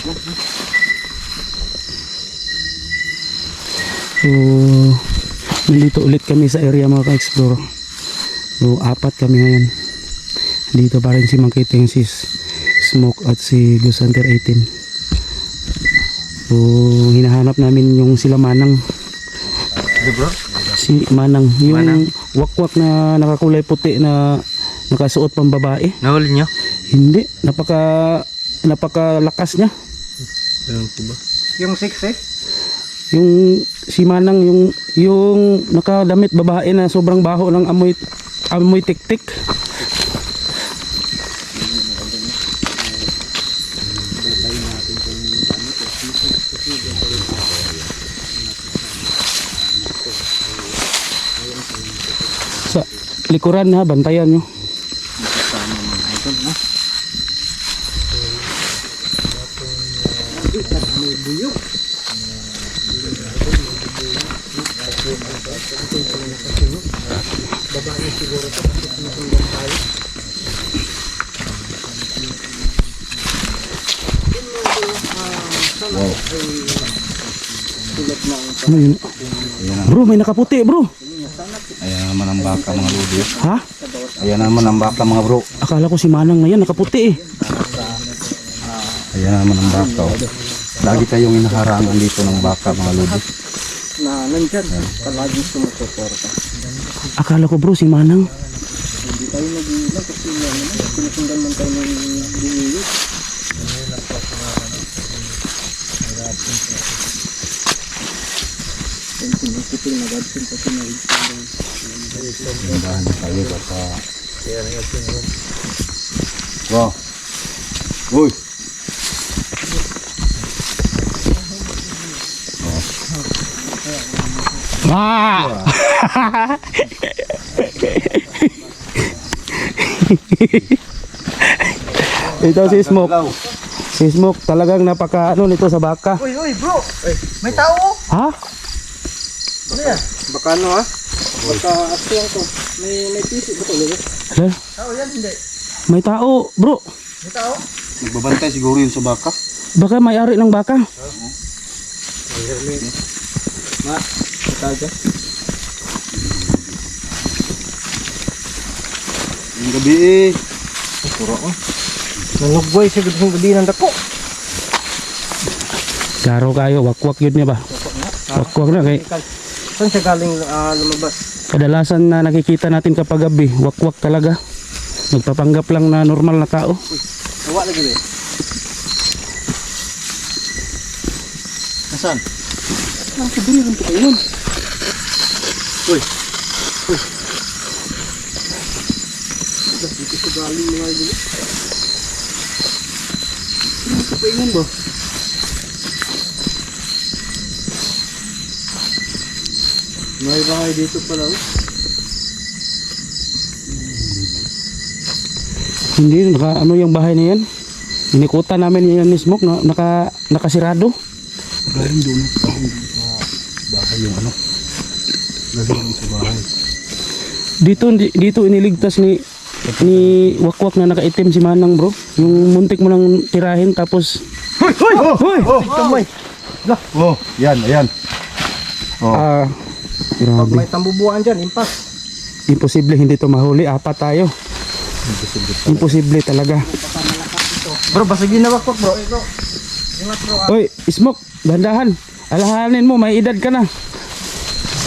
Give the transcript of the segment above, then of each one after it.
So, nandito ulit kami sa area mga ka-explore. So, apat kami ngayon. Dito pa rin si Mangkiting, si Smoke at si Gus Hunter 18. So, hinahanap namin yung sila Manang. Si Manang, yung wakwak na nakakulay puti na nakasuot pang babae. Nahuli nyo? Hindi, napaka napakalakas niya. Ewan ko ba? Yung 6 eh? Yung si Manang yung yung nakadamit babae na sobrang baho ng amoy amoy tiktik. Sa likuran ha, bantayan nyo. Ano yun? Bro, may nakaputi bro. Ayan naman ang baka mga lodi. Ha? Ayan naman ang baka mga bro. Akala ko si Manang na yan, nakaputi eh. Ayan naman ang baka. Oh. Lagi kayong inaharangan dito ng baka mga lodi. Na nandyan, palaging sumusuporta. Akala ko bro si Manang. Hindi tayo nag-iilang kasi naman, sinusundan man tayo ng bumiyot. Sinusitil na gadsin pati na Tindahan na tayo baka. Wow. Uy. Ah! Ito si Smoke. Si Smoke talagang napaka ano nito sa baka. Uy, uy bro! May tao! Ha? Ano yan? Baka ano ha? Baka asyang to. May, may pisi ba to? Hala, Tao yan, hindi. may tao, bro. May tao? Nagbabantay siguro yun sa baka. Baka may-ari ng baka. Ma, may tao dyan. Yung gabi eh. Puro ko. Nanugboy sa gudong gabi ng dako. Klaro kayo, wakwak yun niya ba? Wakwak na kay Saan siya galing ah, lumabas? kadalasan na nakikita natin kapag gabi, wakwak talaga. Nagpapanggap lang na normal na tao. Awa lagi ba? Nasaan? Ang sabihin rin ko nun. Uy. Dito sa galing mga idol. Paingan ba? May bahay dito pala oh. Hindi, naka, ano yung bahay na yan? Inikutan namin yan ni Smoke, na, naka, nakasirado. Galing doon. Bahay yung ano. Sa bahay. Dito, di- dito iniligtas ni ni Wakwak na nakaitim si Manang bro. Yung muntik mo lang tirahin tapos Hoy! Hoy! Oh! Hoy! Oh! Kamay! Oh! Yan, ayan. Oh. ah Pag grabe. may tambubuan dyan, impas. Imposible hindi to mahuli. Apat tayo. Imposible talaga. Bro, basta ginawak ko bro. Bro, ingat bro. Hoy, Smoke, dandahan. Alahanin mo, may edad ka na.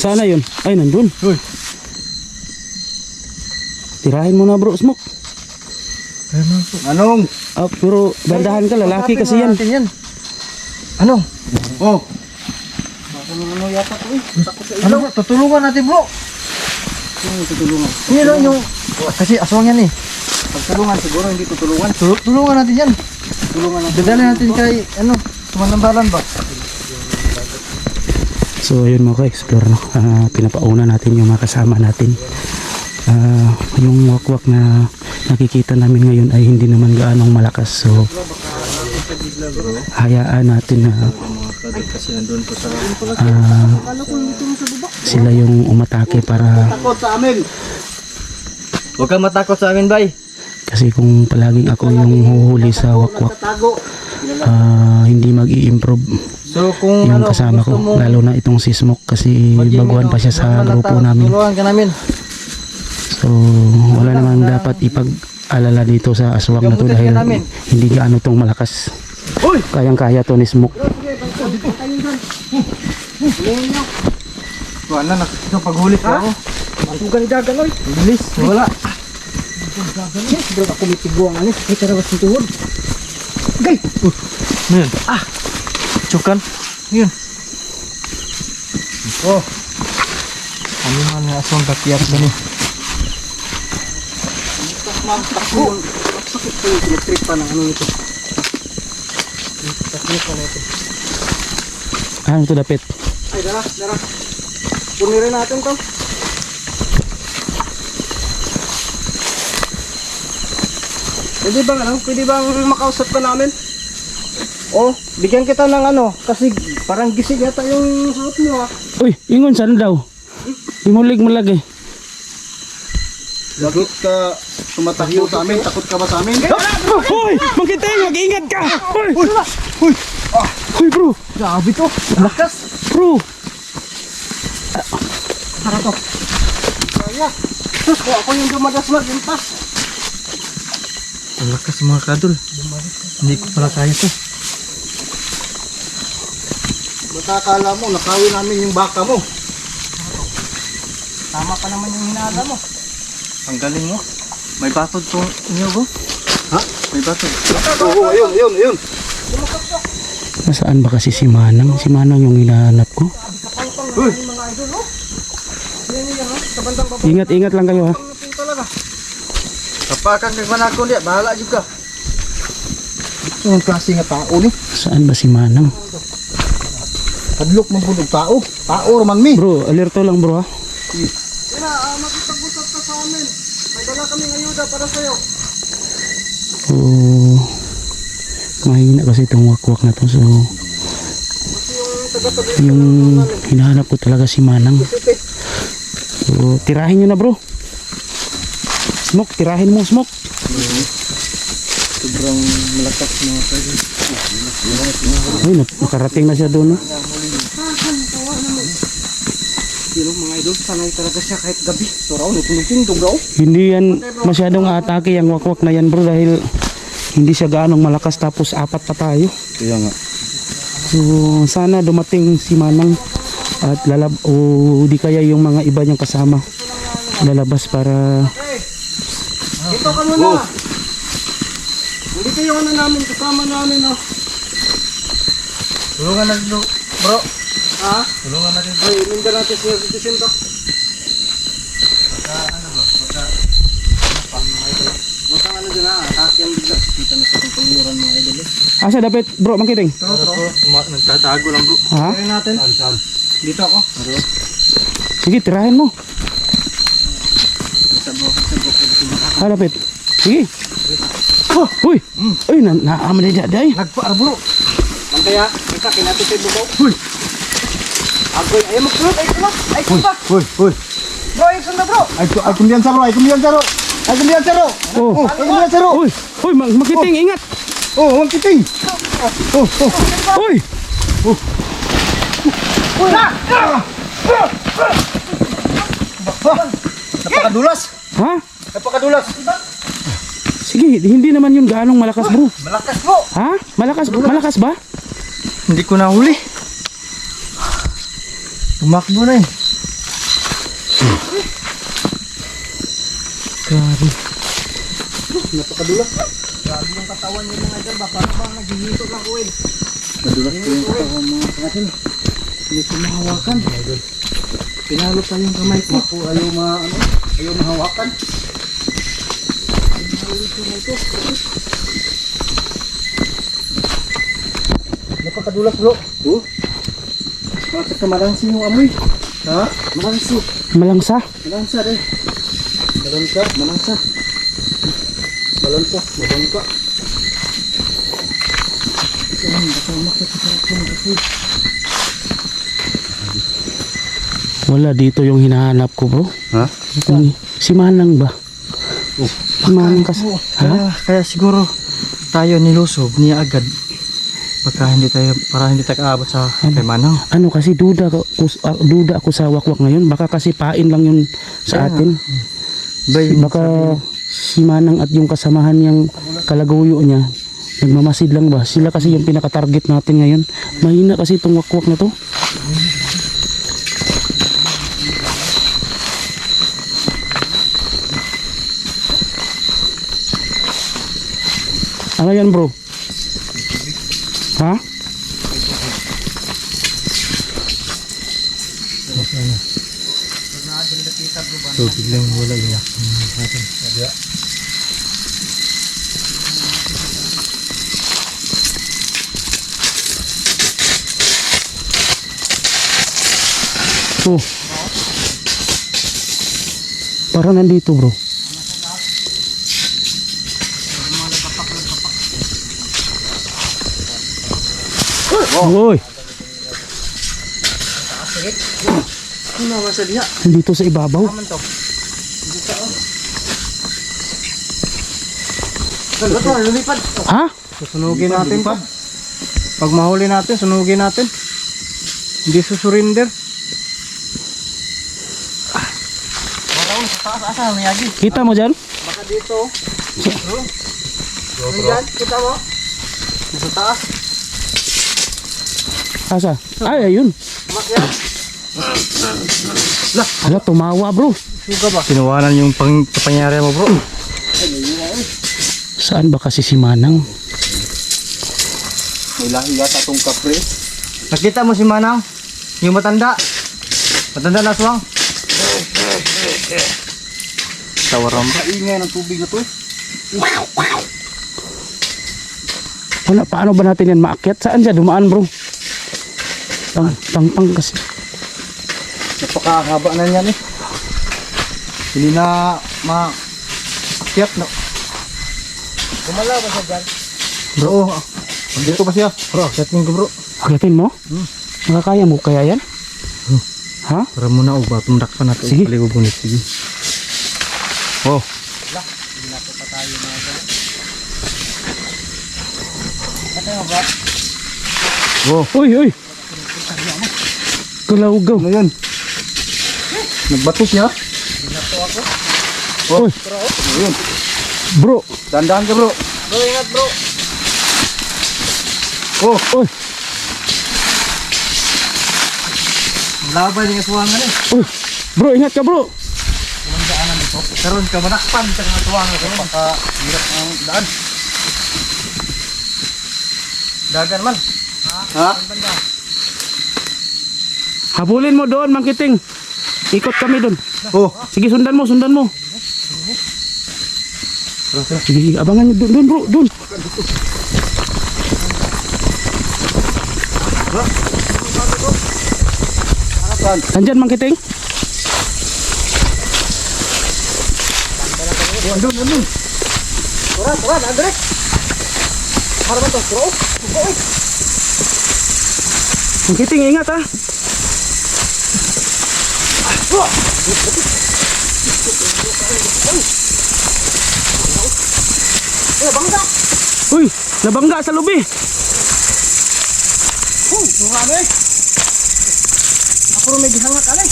Sana yun. Ay, nandun. Uy! Tirahin mo na bro, Smoke. Anong? Ah, pero dandahan ka, lalaki kasi yan. Yan. Ano? Oh! Ano yata ko eh. Ilaw. Ano, tutulungan natin bro. Sino tutulungan? Hindi lang yung... Kasi aswang yan eh. Pagtulungan siguro, hindi tutulungan. tulungan natin yan. Tulungan natin. Dadali natin kay, ano, sumanambalan ba? So ayun mga ka-explore no? Ah, pinapauna natin yung mga kasama natin. Ah, yung wakwak na nakikita namin ngayon ay hindi naman gaanong malakas. So hayaan natin na Kasi nandun po sa... ah, sila yung umatake para Takot sa amin! Huwag kang matakot sa amin, bay. Kasi kung palaging ako yung huhuli sa wakwak ah, hindi mag improve So kung yung ano, kasama ko mo, lalo na itong si Smoke kasi baguhan pa siya sa grupo namin. so wala namang dapat ipag-alala dito sa aswang na to dahil hindi gaano tong malakas. Uy! kayang kaya to ni Smoke Wala na, paghuli ka ako. Matugan ni Dagan, oy. Bilis, wala. Bro, ako may karawas ng tuhod. Gay! Uh? Ah! Tsukan. Yun. Oh. Ano man nga asong bakiyat ba ni? Takbo. Sakit ko yung trip pa ng ano nito. Takbo pa nito. ano to dapit Ay, dara, dara. Punirin natin to. Pwede bang ano? Pwede bang makausap ka namin? Oh, bigyan kita ng ano, kasi parang gising yata yung suot mo ah. uy ingon saan daw imulig mo lagi Lagot ka, tumatakbo sa amin, takot ka ba sa amin? Hoy! Magkiting! Mag-ingat ka! Hoy! Hoy! Hoy bro! Grabe to, lakas. Bro! Tara to. Kaya, ako yung dumadas mag-impas. Ang lakas mga kadol. Hindi ko pala kaya to. Basta akala mo, nakawin namin yung baka mo. Tama pa naman yung hinala mo. Ang galing mo. May batod to inyo ko. Ha? May batod. Oo, ayun, ayun, ayun. Nasaan ba kasi si Manang? Si Manang yung hinahanap ko. Uy! Oh. Oh. Ingat, ingat lang kayo ha. Natin talaga. Kapakan kay manako niya, bahala juga. Ang klase nga tao ni. Saan ba si Manang? Hadlok man pud tao. Tao raman mi. Bro, alerto lang bro ha. Ina, uh, makipag-usap ka sa amin. May dala kaming ayuda para sa'yo. So, mahina kasi itong wakwak na to. So, yung hinahanap ko talaga si Manang. So, tirahin nyo na bro. Smoke, tirahin mo smoke. Sobrang malakas mga pwede. Ay, nak- nakarating na siya doon. No? Sino mga idol, sanay talaga siya kahit gabi. So raw, nutulog-tundog raw. Hindi yan masyadong atake yung wakwak na yan bro dahil hindi siya gaanong malakas tapos apat pa tayo. Kaya nga. So sana dumating si Manang at lalab o di kaya yung mga iba niyang kasama lalabas para Dito ka muna. Dito yung ano namin, kasama namin, oh. Tulungan natin, bro. Ha? Tulungan natin. Ay, minda natin siya citizen to. Baka ano ba? Baka... Baka ano din ha, atake ang bigla. Kita na sa pangpanguran mga idol. eh. asa dapat bro mangkiting Tara, bro. Nagtatago lang, bro. ha Try natin. Dito ako. sige tirahin mo Sa bro, sa bro. Ha dapat sige oh, uy uy na naama na dyan day Nagpaar, bro. Ang kaya, ika, kinatipid mo, bro. Huy! Agoy, ayaw mo, bro. Ay, kuma. Ay, kuma. Uy, uy. Bro, ay, sunda, bro. Ay, ay kumbiyansa ro, ay kumbiyansa ro. Ay kumbiyansa ro. oh Oh, ay kumbiyansa ro. uy uy mag makiting ingat Oh, huwag kiting. Oh, oh. uy Napakadulas. ha Napakadulas. sige hindi naman yun gaanong malakas bro Malakas, bro. ha malakas malakas ba Hindi ko nahuli. Tumakbo na eh. grabe Napakadulas. Grabe yung katawan niya mga idol. Baka bang naghihito ng uwin. Madulas ko yung katawan mga kapatid. Hindi ko mahawakan. Pinalo pa yung kamay ko. Ayaw ma, ano, ayaw mahawakan. Napakadulas bro. Oh. Bakit ka malansi yung amoy? Ha? Malansi. Malangsa. Malangsa rin. Malangsa. Malangsa. Malangsa. Malangsa. Wala dito yung hinahanap ko bro. Ha? Si Manang ba? Oh. Manang kasi. Ha? Kaya, kaya siguro tayo nilusob niya agad. Baka hindi tayo, para hindi tayo kaabot sa kay Manang. Ano kasi duda ko, kus- ah, duda ako sa wakwak ngayon. Baka kasi pain lang yun sa Kaya atin. Bay, Baka si Manang at yung kasamahan niyang kalaguyo niya, nagmamasid lang ba? Sila kasi yung pinaka-target natin ngayon. Mahina kasi itong wakwak na to. Ano yan bro? Ha? So, biglang wala yun. Oh. Para nandito bro. Uy, Ano naman sa diha? nandito sa ibabaw. Naman to. Dalo to, lumipad. Ha? Susunugin natin to. Pag mahuli natin, sunugin natin. Hindi susurinder. Kita mo dyan? Baka dito. Nandiyan, kita mo? Sa taas. Asa? Ay, ayun. Umakyat. Ala, tumawa bro. Suga ba? Kinuwanan yung pang kapangyari mo bro. Saan ba kasi si Manang? May lahi yata itong kapre. Nakita mo si Manang? Yung matanda? Matanda na aswang? Tawaran ba? Kaingay ng tubig na to eh. Wala, paano ba natin yan maakyat? Saan siya dumaan bro? Pang, pang, pang kasi. Napakahaba na niyan eh. Hindi na ma akyat no. Gumala ba siya dyan? Bro, oh, dito ba siya? Bro, setting ko bro. Akyatin mo? Makakaya mo kaya yan? Ha? Para muna o ba, tumrak pa natin. Sige. Paligog ngunit, sige. Oh. Oh. Uy, uy. Kalawgaw. Ano yun? Nagbato siya? Uy, Ayun. bro. Dandan ka bro. Bro, ingat bro. Oh, uy, Laban yung aswangan eh. uy. Bro, ingat ka bro. Karon ka manakpan sa mga aswangan ko. Baka hirap ang daan. Dagan man. Ha? Habulin mo doon, Mangkiting. Ikot kami doon. Oh. Sige, sundan mo, sundan mo. Sige, sige, abangan nyo doon, doon bro, doon. Nandyan, Mangkiting? Andun, andun. Tura, tura, Andre. Para ba to, bro? Mangkiting, ingat ha. Eh, bangga. Uy, nabangga sa lubi. Na eh. Ako rin may gihangat ka eh.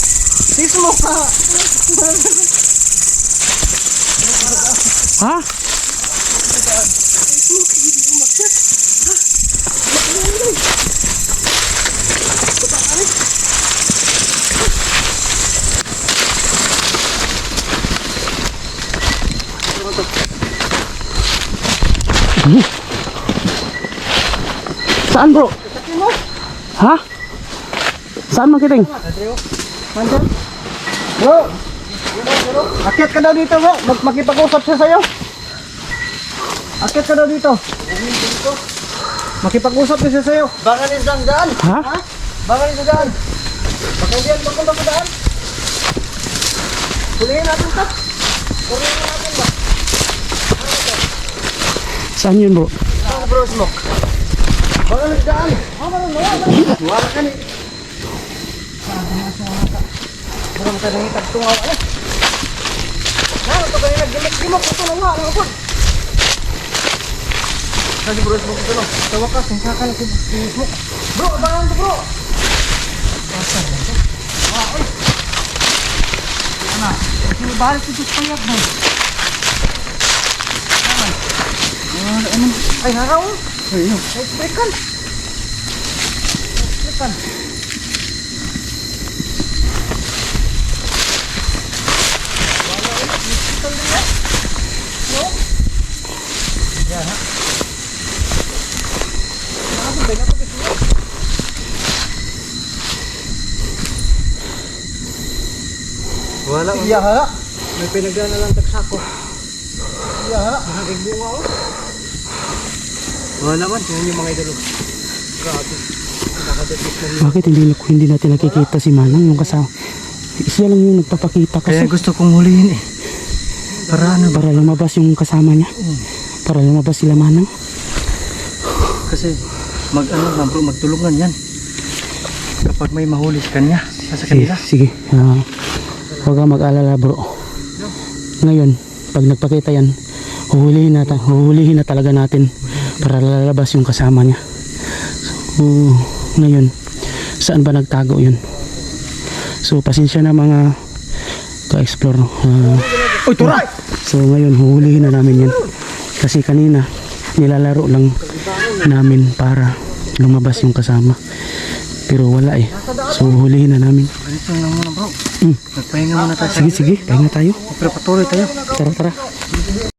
Sismo ka. Ha? Saan bro? Ha? Saan Mangkiting? Mandan. Bro. Akyat ka daw dito bro. Mag makipag-usap siya sa'yo. Akit ka daw dito. Makipag-usap kasi sa'yo. Baka rin sa daan. Ha? Baka rin sa daan. Baka papunta sa daan. Natin ito. Hulihin natin ba? Saan yun bro? Ang bro smoke. Baka rin sa daan. Baka rin wala. Ka ni. Buram ka nang itagtungaw. Eh. Ano ito kayo nagdimik-dimok? Ito na nga. Ano po? Kasi bro smoke ito no. Sa wakas, ang saka na si si smoke. Bro, abangan to bro. Ano? Sino bahal ko sa payag? Ano? Ay, haraw. Ay, no. Ay, breakan. Breakan. Wala. Iya ha. May pinagdana lang tagsako. Iya ha. Nakakibunga oh. Wala man, yun yung mga idolo. Grabe. Bakit hindi, hindi natin nakikita si Manang yung kasama? Siya lang yung nagpapakita kasi Kaya gusto kong hulihin eh. Para ano para lumabas yung kasama niya. Para lumabas sila Manang. Kasi mag ano magtulungan yan. Kapag may mahuli sa kanya, sa Sige, kanila. sige. Ah, huwag kang mag-alala bro. Ngayon, pag nagpakita yan, huhulihin na, huhulihin na talaga natin para lalabas yung kasama niya. So, ngayon, saan ba nagtago yun? So, pasensya na mga ka-explore. Ah, Uy, turay! So ngayon huhulihin na namin yan. Kasi kanina nilalaro lang namin para lumabas yung kasama. Pero wala eh. So huhulihin na namin. Ganito lang muna bro. Mm. Nagpahinga muna tayo. Sige sige, pahinga tayo. Pero patuloy tayo. Tara tara.